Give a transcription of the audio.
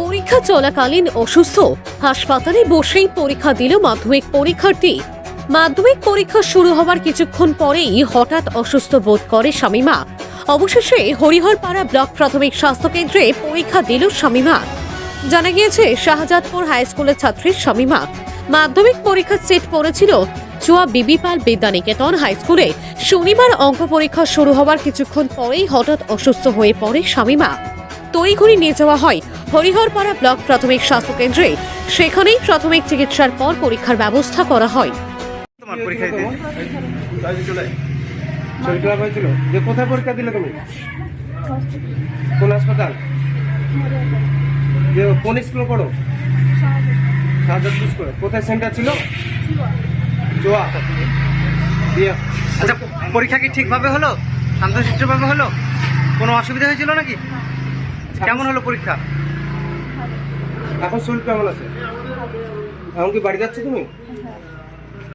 পরীক্ষা চলাকালীন অসুস্থ। হাসপাতালে বসেই পরীক্ষা দিল মাধ্যমিক পরীক্ষার্থী। মাধ্যমিক পরীক্ষা শুরু হবার কিছুক্ষণ পরেই হঠাৎ অসুস্থ বোধ করে স্বামীমা অবশেষে হরিহরপাড়া ব্লক প্রাথমিক স্বাস্থ্য কেন্দ্রে পরীক্ষা দিল স্বামীমা জানা গিয়েছে, শাহজাদপুর হাই স্কুলের ছাত্রী শামীমা। মাধ্যমিক পরীক্ষার সেট পড়েছিল চুয়া বিবিপাল বিদ্যানিকেতন হাই স্কুলে। শনিবার অঙ্ক পরীক্ষা শুরু হওয়ার কিছুক্ষণ পরেই হঠাৎ অসুস্থ হয়ে পড়ে শামীমা। তড়িঘড়ি নিয়ে যাওয়া হয় হরিহরপাড়া ব্লক প্রাথমিক স্বাস্থ্য কেন্দ্রে। সেখানেই প্রাথমিক চিকিৎসার পর পরীক্ষার ব্যবস্থা করা হয়। তোমার পরীক্ষা দিতে। হয়েছিল? যে কোথায় পরীক্ষা দিলে তুমি? কোন হাসপাতাল? যে কোন স্কুলে পড়ো? শাহজাদপুর স্কুলে। কোথায় সেন্টার ছিল? জোয়া দিয়া। আচ্ছা পরীক্ষা কি ঠিকভাবে হলো? শান্তশিষ্টভাবে হলো? কোনো অসুবিধা হয়েছিল নাকি? কেমন হলো পরীক্ষা? এখন শরীর কেমন আছে? এখন কি বাড়ি যাচ্ছ তুমি?